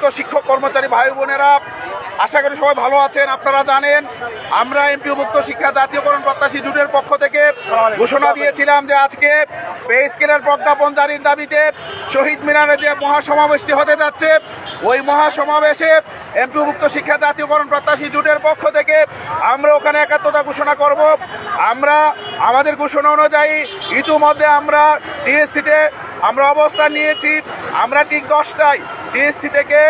এমপিভুক্ত শিক্ষক কর্মচারী ভাই বোনেরা, আশা করি সবাই ভালো আছেন, আপনারা জানেন, আমরা এমপিভুক্ত শিক্ষা জাতীয়করণ প্রত্যাশী জুটের পক্ষ থেকে ঘোষণা দিয়েছিলাম যে আজকে পে স্কেলের প্রজ্ঞাপন জারির দাবিতে শহীদ মিনারে যে মহাসমাবেশটি হতে যাচ্ছে, ওই মহাসমাবেশে এমপিভুক্ত শিক্ষা জাতীয়করণ প্রত্যাশী জুটের পক্ষ থেকে আমরা ওখানে একাত্মতা ঘোষণা করব। আমরা, আমাদের ঘোষণা অনুযায়ী ইতিমধ্যে আমরা ডিএসসিতে আমরা অবস্থান নিয়েছি, আমরা ঠিক দশটায় ডিএসসি থেকে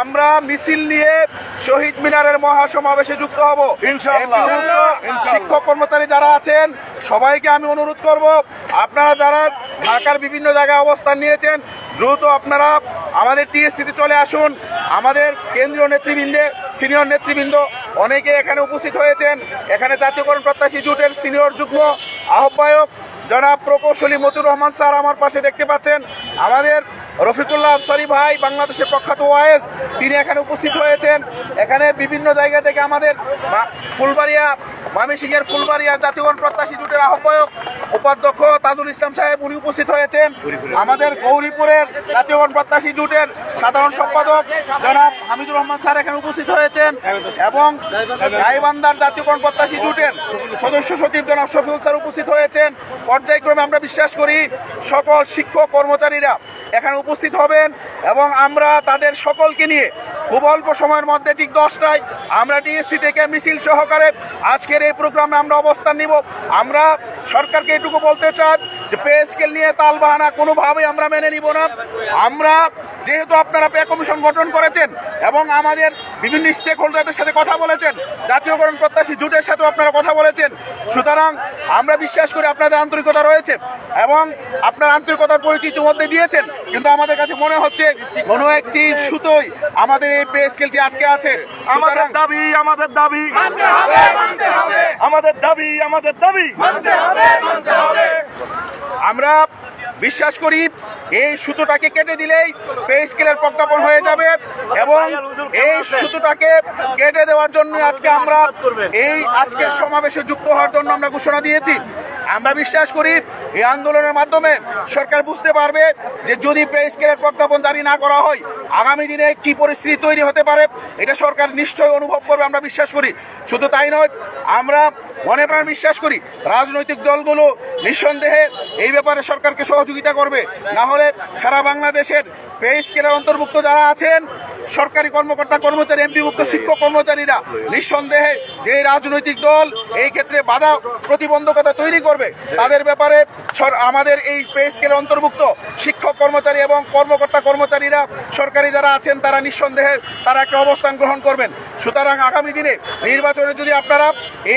আমরা মিছিল নিয়ে শহীদ মিনারের মহাসমাবেশে যুক্ত হব। শিক্ষক কর্মচারী যারা আছেন সবাইকে আমি অনুরোধ করব আপনারা যারা ঢাকার বিভিন্ন জায়গায় অবস্থান নিয়েছেন দ্রুত আপনারা আমাদের টিএসসিতে চলে আসুন। আমাদের কেন্দ্রীয় নেতৃবৃন্দে সিনিয়র নেতৃবৃন্দ অনেকে এখানে উপস্থিত হয়েছেন। এখানে জাতীয়করণ প্রত্যাশী জুটের সিনিয়র যুগ্ম আহ্বায়ক জনাব প্রকৌশলী মতুর রহমান স্যার আমার পাশে দেখতে পাচ্ছেন। আমাদের রফিকুল্লাহ আফসারি ভাই, বাংলাদেশের প্রখ্যাত ওয়েস তিনি এখানে উপস্থিত হয়েছেন। এখানে বিভিন্ন জায়গা থেকে আমাদের ফুলবাড়িয়া মামিসিংহের ফুলবাড়িয়া জাতীয়করণ প্রত্যাশী জুটের আহ্বায়ক উপাধ্যক্ষ তাজুল ইসলাম সাহেব উনি উপস্থিত হয়েছেন। আমাদের গৌরীপুরের জাতীয়করণ প্রত্যাশী জুটের সাধারণ সম্পাদক জনাব হামিদুর রহমান স্যার এখানে উপস্থিত হয়েছেন এবং গাইবান্ধার জাতীয়করণ প্রত্যাশী জুটের সদস্য সচিব জনাব শফিউল স্যার উপস্থিত হয়েছেন। পর্যায়ক্রমে আমরা বিশ্বাস করি সকল শিক্ষক কর্মচারীরা এখানে উপস্থিত হবেন এবং আমরা তাদের সকলকে নিয়ে খুব অল্প সময়ের মধ্যে ঠিক দশটায় আমরা ডিএসসি থেকে মিছিল সহকারে আজকের এই প্রোগ্রামে আমরা অবস্থান নিব। আমরা সরকারকে এটুকু বলতে চান যে পে স্কেল নিয়ে তাল বাহানা কোনোভাবেই আমরা মেনে নিব না। আমরা যেহেতু আপনারা পে কমিশন গঠন করেছেন এবং আমাদের বিভিন্ন স্টেক হোল্ডারদের সাথে কথা বলেছেন জাতীয়করণ প্রত্যাশী জুটের সাথেও আপনারা কথা বলেছেন সুতরাং আমরা বিশ্বাস করি আপনাদের আন্তরিকতা রয়েছে এবং আপনার আন্তরিকতার পরিচিতি ইতিমধ্যে দিয়েছেন কিন্তু আমাদের কাছে মনে হচ্ছে কোনো একটি সুতোই আমাদের এই পে স্কেলটি আটকে আছে। আমাদের দাবি আমাদের দাবি। হবে। আমাদের দাবি আমাদের দাবি। মানতে হবে। আমরা বিশ্বাস করি এই সুতোটাকে কেটে দিলেই পে স্কেলের প্রজ্ঞাপন হয়ে যাবে এবং এই সুতোটাকে কেটে দেওয়ার জন্য আজকে আমরা এই আজকের সমাবেশে যুক্ত হওয়ার জন্য আমরা ঘোষণা দিয়েছি। আমরা বিশ্বাস করি এই আন্দোলনের মাধ্যমে সরকার বুঝতে পারবে যে যদি পে স্কেলের প্রজ্ঞাপন জারি না করা হয়, আগামী দিনে কি পরিস্থিতি তৈরি হতে পারে, এটা সরকার নিশ্চয়ই অনুভব করবে, আমরা বিশ্বাস করি। শুধু তাই নয়, আমরা মনে প্রাণ বিশ্বাস করি, রাজনৈতিক দলগুলো নিঃসন্দেহে এই ব্যাপারে সরকারকে সহযোগিতা করবে। না হলে সারা বাংলাদেশের পে স্কেলের অন্তর্ভুক্ত যারা আছেন সরকারি কর্মকর্তা কর্মচারী এমপিভুক্ত শিক্ষক কর্মচারীরা নিঃসন্দেহে যে রাজনৈতিক দল এই ক্ষেত্রে বাধা প্রতিবন্ধকতা তৈরি করবে তাদের ব্যাপারে আমাদের এই পে স্কেলের অন্তর্ভুক্ত শিক্ষক কর্মচারী এবং কর্মকর্তা কর্মচারীরা সরকারি যারা আছেন তারা নিঃসন্দেহে তারা একটা অবস্থান গ্রহণ করবেন। সুতরাং আগামী দিনে নির্বাচনে যদি আপনারা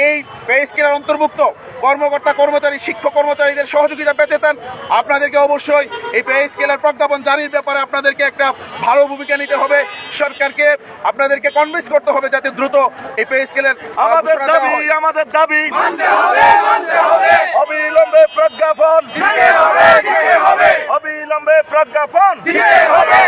এই পে স্কেলের অন্তর্ভুক্ত কর্মকর্তা কর্মচারী শিক্ষক কর্মচারীদের সহযোগিতা পেতে চান আপনাদেরকে অবশ্যই এই পে স্কেলের প্রজ্ঞাপন জারির ব্যাপারে আপনাদেরকে একটা ভালো ভূমিকা নিতে হবে। সরকারকে আপনাদেরকে কনভিন্স করতে হবে যাতে দ্রুত এই পে স্কেলের আমাদের দাবি আমাদের দাবি। মানতে হবে মানতে হবে। অবিলম্বে প্রজ্ঞাপন। দিতে হবে দিতে হবে। অবিলম্বে প্রজ্ঞাপন। দিতে হবে।